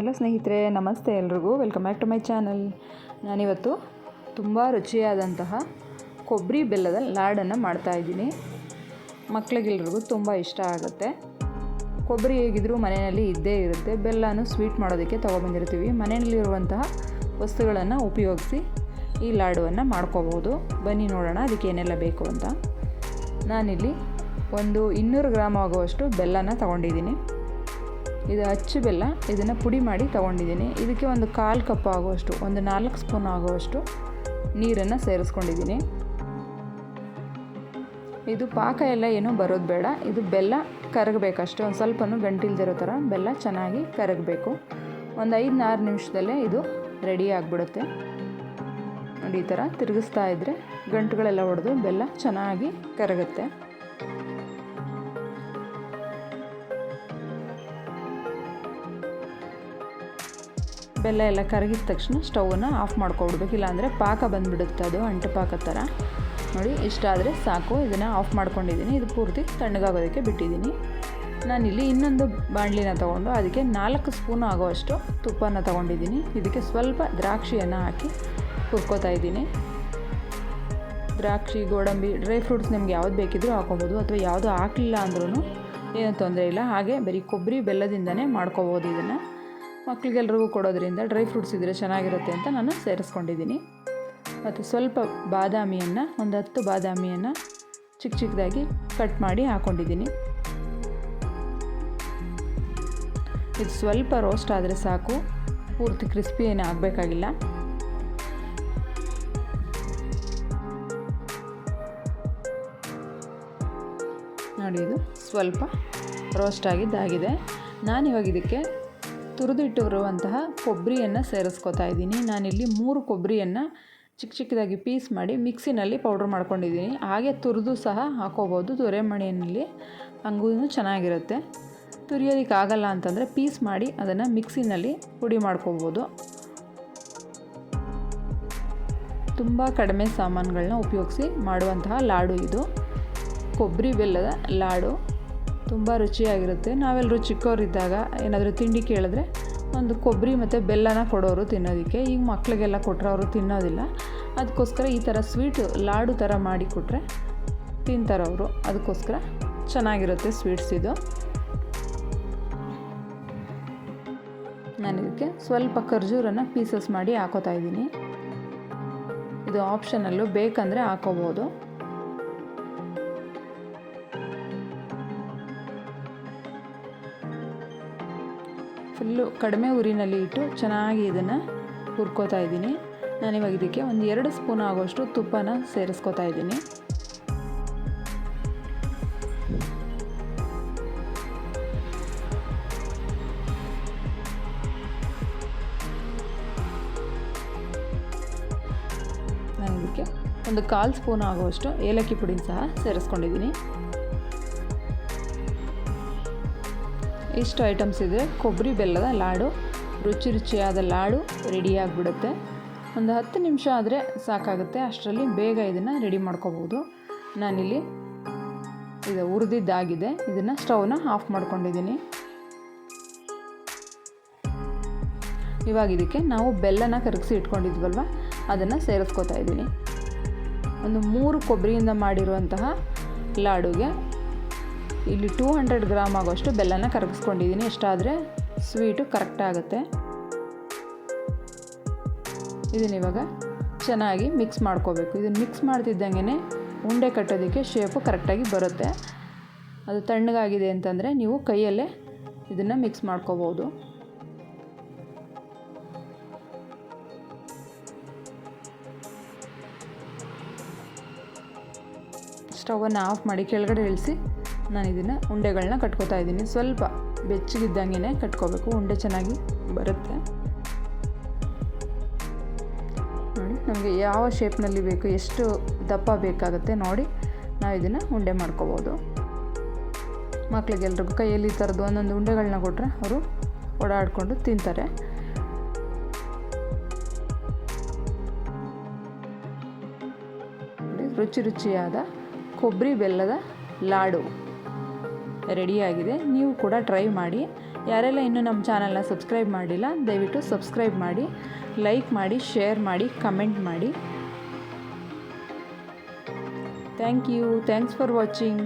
Hello ಸ್ನೇಹಿತರೆ, ನಮಸ್ತೆ ಎಲ್ರಿಗೂ. Welcome back to my channel ನಾನಿವತ್ತು ತುಂಬ ರುಚಿಯಾದಂತಹ ಕೊಬ್ಬರಿ ಬೆಲ್ಲದ ಲಾಡನ್ನು ಮಾಡ್ತಾಯಿದ್ದೀನಿ ಮಕ್ಕಳಿಗೆಲ್ರಿಗೂ ತುಂಬ ಇಷ್ಟ ಆಗುತ್ತೆ. ಕೊಬ್ಬರಿ ಹೇಗಿದ್ದರೂ ಮನೆಯಲ್ಲಿ ಇದ್ದೇ ಇರುತ್ತೆ. ಬೆಲ್ಲನೂ ಸ್ವೀಟ್ ಮಾಡೋದಕ್ಕೆ ತೊಗೊಬಂದಿರ್ತೀವಿ. ಮನೆಯಲ್ಲಿರುವಂತಹ ವಸ್ತುಗಳನ್ನು ಉಪಯೋಗಿಸಿ ಈ ಲಾಡುವನ್ನು ಮಾಡ್ಕೋಬೋದು. ಬನ್ನಿ ನೋಡೋಣ, ಅದಕ್ಕೆ ಏನೆಲ್ಲ ಬೇಕು ಅಂತ. ನಾನಿಲ್ಲಿ ಒಂದು ಇನ್ನೂರು ಗ್ರಾಮ್ ಆಗುವಷ್ಟು ಬೆಲ್ಲನ ತೊಗೊಂಡಿದ್ದೀನಿ. ಇದು ಅಚ್ಚು ಬೆಲ್ಲ, ಇದನ್ನು ಪುಡಿ ಮಾಡಿ ತೊಗೊಂಡಿದ್ದೀನಿ. ಇದಕ್ಕೆ ಒಂದು ಕಾಲು ಕಪ್ ಆಗುವಷ್ಟು, ಒಂದು ನಾಲ್ಕು ಸ್ಪೂನ್ ಆಗುವಷ್ಟು ನೀರನ್ನು ಸೇರಿಸ್ಕೊಂಡಿದ್ದೀನಿ. ಇದು ಪಾಕ ಎಲ್ಲ ಏನೂ ಬರೋದು ಬೇಡ. ಇದು ಬೆಲ್ಲ ಕರಗಬೇಕಷ್ಟೇ, ಒಂದು ಸ್ವಲ್ಪನೂ ಗಂಟಿಲ್ದಿರೋ ಥರ ಬೆಲ್ಲ ಚೆನ್ನಾಗಿ ಕರಗಬೇಕು. ಒಂದು ಐದು ಆರು ನಿಮಿಷದಲ್ಲೇ ಇದು ರೆಡಿ ಆಗಿಬಿಡುತ್ತೆ. ನೋಡಿ, ಈ ಥರ ತಿರುಗಿಸ್ತಾ ಇದ್ದರೆ ಗಂಟುಗಳೆಲ್ಲ ಹೊಡೆದು ಬೆಲ್ಲ ಚೆನ್ನಾಗಿ ಕರಗುತ್ತೆ. ಬೆಲ್ಲ ಎಲ್ಲ ಕರಗಿದ ತಕ್ಷಣ ಸ್ಟೌವನ್ನು ಆಫ್ ಮಾಡ್ಕೊಬಿಡ್ಬೇಕು. ಇಲ್ಲಾಂದರೆ ಪಾಕ ಬಂದುಬಿಡುತ್ತೆ ಅದು ಅಂಟು ಪಾಕ ಥರ. ನೋಡಿ ಇಷ್ಟಾದರೆ ಸಾಕು. ಇದನ್ನು ಆಫ್ ಮಾಡ್ಕೊಂಡಿದ್ದೀನಿ. ಇದು ಪೂರ್ತಿ ತಣ್ಣಗಾಗೋದಕ್ಕೆ ಬಿಟ್ಟಿದ್ದೀನಿ. ನಾನಿಲ್ಲಿ ಇನ್ನೊಂದು ಬಾಣಲಿನ ತೊಗೊಂಡು ಅದಕ್ಕೆ ನಾಲ್ಕು ಸ್ಪೂನ್ ಆಗೋವಷ್ಟು ತುಪ್ಪನ ತೊಗೊಂಡಿದ್ದೀನಿ. ಇದಕ್ಕೆ ಸ್ವಲ್ಪ ದ್ರಾಕ್ಷಿಯನ್ನು ಹಾಕಿ ಹುರ್ಕೋತಾ ಇದ್ದೀನಿ. ದ್ರಾಕ್ಷಿ, ಗೋಡಂಬಿ, ಡ್ರೈ ಫ್ರೂಟ್ಸ್ ನಿಮ್ಗೆ ಯಾವ್ದು ಬೇಕಿದ್ರೂ ಹಾಕೊಬೋದು. ಅಥವಾ ಯಾವುದು ಹಾಕಲಿಲ್ಲ ಅಂದ್ರೂ ಏನೂ ತೊಂದರೆ ಇಲ್ಲ. ಹಾಗೆ ಬರೀ ಕೊಬ್ಬರಿ ಬೆಲ್ಲದಿಂದನೇ ಮಾಡ್ಕೋಬೋದು ಇದನ್ನು. ಮಕ್ಳಿಗೆಲ್ರಿಗೂ ಕೊಡೋದ್ರಿಂದ ಡ್ರೈ ಫ್ರೂಟ್ಸ್ ಇದ್ದರೆ ಚೆನ್ನಾಗಿರುತ್ತೆ ಅಂತ ನಾನು ಸೇರಿಸ್ಕೊಂಡಿದ್ದೀನಿ. ಮತ್ತು ಸ್ವಲ್ಪ ಬಾದಾಮಿಯನ್ನು, ಒಂದು ಹತ್ತು ಬಾದಾಮಿಯನ್ನು ಚಿಕ್ಕ ಚಿಕ್ಕದಾಗಿ ಕಟ್ ಮಾಡಿ ಹಾಕ್ಕೊಂಡಿದ್ದೀನಿ ಇದು ಸ್ವಲ್ಪ ರೋಸ್ಟ್ ಆದರೆ ಸಾಕು, ಪೂರ್ತಿ ಕ್ರಿಸ್ಪಿ ಏನು ಆಗಬೇಕಾಗಿಲ್ಲ. ನೋಡಿ ಇದು ಸ್ವಲ್ಪ ರೋಸ್ಟ್ ಆಗಿದ್ದಾಗಿದೆ. ನಾನಿವಾಗ ಇದಕ್ಕೆ ತುರಿದಿಟ್ಟಿರುವಂತಹ ಕೊಬ್ಬರಿಯನ್ನು ಸೇರಿಸ್ಕೊತಾ ಇದ್ದೀನಿ. ನಾನಿಲ್ಲಿ ಮೂರು ಕೊಬ್ಬರಿಯನ್ನು ಚಿಕ್ಕ ಚಿಕ್ಕದಾಗಿ ಪೀಸ್ ಮಾಡಿ ಮಿಕ್ಸಿನಲ್ಲಿ ಪೌಡ್ರ್ ಮಾಡ್ಕೊಂಡಿದ್ದೀನಿ. ಹಾಗೆ ತುರಿದು ಸಹ ಹಾಕೋಬೋದು. ದೊರೆಮಣಿಯಲ್ಲಿ ಹಂಗೂ ಚೆನ್ನಾಗಿರುತ್ತೆ. ತುರಿಯೋದಕ್ಕೆ ಆಗಲ್ಲ ಅಂತಂದರೆ ಪೀಸ್ ಮಾಡಿ ಅದನ್ನು ಮಿಕ್ಸಿನಲ್ಲಿ ಪುಡಿ ಮಾಡ್ಕೋಬೋದು. ತುಂಬ ಕಡಿಮೆ ಸಾಮಾನುಗಳನ್ನ ಉಪಯೋಗಿಸಿ ಮಾಡುವಂತಹ ಲಾಡು ಇದು. ಕೊಬ್ಬರಿ ಬೆಲ್ಲದ ಲಾಡು. ತುಂಬ ರುಚಿಯಾಗಿರುತ್ತೆ. ನಾವೆಲ್ಲರೂ ಚಿಕ್ಕವರಿದ್ದಾಗ ಏನಾದರೂ ತಿಂಡಿ ಕೇಳಿದ್ರೆ ಒಂದು ಕೊಬ್ಬರಿ ಮತ್ತು ಬೆಲ್ಲನ ಕೊಡೋರು ತಿನ್ನೋದಕ್ಕೆ. ಈಗ ಮಕ್ಕಳಿಗೆಲ್ಲ ಕೊಟ್ಟರೆ ಅವರು ತಿನ್ನೋದಿಲ್ಲ. ಅದಕ್ಕೋಸ್ಕರ ಈ ಥರ ಸ್ವೀಟ್ ಲಾಡು ಥರ ಮಾಡಿ ಕೊಟ್ಟರೆ ತಿಂತಾರೆ ಅವರು. ಅದಕ್ಕೋಸ್ಕರ ಚೆನ್ನಾಗಿರುತ್ತೆ ಸ್ವೀಟ್ಸ್ ಇದು. ನಾನು ಇದಕ್ಕೆ ಸ್ವಲ್ಪ ಖರ್ಜೂರನ್ನು ಪೀಸಸ್ ಮಾಡಿ ಹಾಕೋತಾ ಇದ್ದೀನಿ. ಇದು ಆಪ್ಷನಲ್ಲು ಬೇಕಂದರೆ ಹಾಕೋಬೋದು. ಫುಲ್ಲು ಕಡಿಮೆ ಉರಿನಲ್ಲಿ ಇಟ್ಟು ಚೆನ್ನಾಗಿ ಇದನ್ನು ಹುರ್ಕೋತಾ ಇದ್ದೀನಿ. ನಾನಿವಾಗ ಇದಕ್ಕೆ ಒಂದು ಎರಡು ಸ್ಪೂನ್ ಆಗೋಷ್ಟು ತುಪ್ಪನ ಸೇರಿಸ್ಕೋತಾ ಇದ್ದೀನಿ. ನಾನು ಒಂದು ಕಾಲು ಸ್ಪೂನ್ ಆಗುವಷ್ಟು ಏಲಕ್ಕಿ ಪುಡಿನ ಸಹ ಸೇರಿಸ್ಕೊಂಡಿದ್ದೀನಿ. ಇಷ್ಟು ಐಟಮ್ಸ್ ಇದೆ. ಕೊಬ್ಬರಿ ಬೆಲ್ಲದ ಲಾಡು, ರುಚಿ ರುಚಿಯಾದ ಲಾಡು ರೆಡಿಯಾಗಿಬಿಡುತ್ತೆ ಒಂದು ಹತ್ತು ನಿಮಿಷ ಆದರೆ ಸಾಕಾಗುತ್ತೆ. ಅಷ್ಟರಲ್ಲಿ ಬೇಗ ಇದನ್ನು ರೆಡಿ ಮಾಡ್ಕೋಬೋದು. ನಾನಿಲ್ಲಿ ಇದು ಹುರಿದಿದ್ದಾಗಿದೆ. ಇದನ್ನು ಸ್ಟವ್ನ ಆಫ್ ಮಾಡ್ಕೊಂಡಿದ್ದೀನಿ. ಇವಾಗ ಇದಕ್ಕೆ ನಾವು ಬೆಲ್ಲನ ಕರಗಿಸಿ ಇಟ್ಕೊಂಡಿದ್ವಲ್ವ? ಅದನ್ನು ಸೇರಿಸ್ಕೊತಾ ಇದ್ದೀನಿ. ಒಂದು ಮೂರು ಕೊಬ್ಬರಿಯಿಂದ ಮಾಡಿರುವಂತಹ ಲಾಡುಗೆ ಇಲ್ಲಿ ಟೂ ಹಂಡ್ರೆಡ್ ಗ್ರಾಮ್ ಆಗೋಷ್ಟು ಬೆಲ್ಲನ ಕರಗಿಸ್ಕೊಂಡಿದ್ದೀನಿ. ಎಷ್ಟಾದರೆ ಸ್ವೀಟು ಕರೆಕ್ಟ್ ಆಗುತ್ತೆ. ಇದನ್ನ ಇವಾಗ ಚೆನ್ನಾಗಿ ಮಿಕ್ಸ್ ಮಾಡ್ಕೋಬೇಕು. ಇದನ್ನು ಮಿಕ್ಸ್ ಮಾಡ್ತಿದ್ದಂಗೆ ಉಂಡೆ ಕಟ್ಟೋದಕ್ಕೆ ಶೇಪು ಕರೆಕ್ಟಾಗಿ ಬರುತ್ತೆ. ಅದು ತಣ್ಣಗಾಗಿದೆ ಅಂತಂದರೆ ನೀವು ಕೈಯಲ್ಲೇ ಇದನ್ನು ಮಿಕ್ಸ್ ಮಾಡ್ಕೋಬೋದು ಸ್ಟವನ್ನು ಆಫ್ ಮಾಡಿ ಕೆಳಗಡೆ ಇಳಿಸಿ. ನಾನು ಇದನ್ನು ಉಂಡೆಗಳನ್ನ ಕಟ್ಕೋತಾ ಇದ್ದೀನಿ ಸ್ವಲ್ಪ ಬೆಚ್ಚಗಿದ್ದಂಗೆ ಕಟ್ಕೋಬೇಕು. ಉಂಡೆ ಚೆನ್ನಾಗಿ ಬರುತ್ತೆ. ನೋಡಿ, ನಮಗೆ ಯಾವ ಶೇಪ್ನಲ್ಲಿ ಬೇಕು, ಎಷ್ಟು ದಪ್ಪ ಬೇಕಾಗುತ್ತೆ ನೋಡಿ ನಾವು ಇದನ್ನು ಉಂಡೆ ಮಾಡ್ಕೋಬೋದು. ಮಕ್ಕಳಿಗೆಲ್ರಿಗೂ ಕೈಯಲ್ಲಿ ಥರದ್ದು ಒಂದೊಂದು ಉಂಡೆಗಳನ್ನ ಕೊಟ್ಟರೆ ಅವರು ಓಡಾಡಿಕೊಂಡು ತಿಂತಾರೆ. ರುಚಿ ರುಚಿಯಾದ ಕೊಬ್ಬರಿ ಬೆಲ್ಲದ ಲಾಡು. ರೆಡಿಯಾಗಿದೆ. ನೀವು ಕೂಡ ಟ್ರೈ ಮಾಡಿ. ಯಾರೆಲ್ಲ ಇನ್ನೂ ನಮ್ಮ ಚಾನಲ್ನ ಸಬ್ಸ್ಕ್ರೈಬ್ ಮಾಡಿಲ್ಲ, ದಯವಿಟ್ಟು ಸಬ್ಸ್ಕ್ರೈಬ್ ಮಾಡಿ, ಲೈಕ್ ಮಾಡಿ, ಶೇರ್ ಮಾಡಿ, ಕಮೆಂಟ್ ಮಾಡಿ. Thank you. Thanks for watching.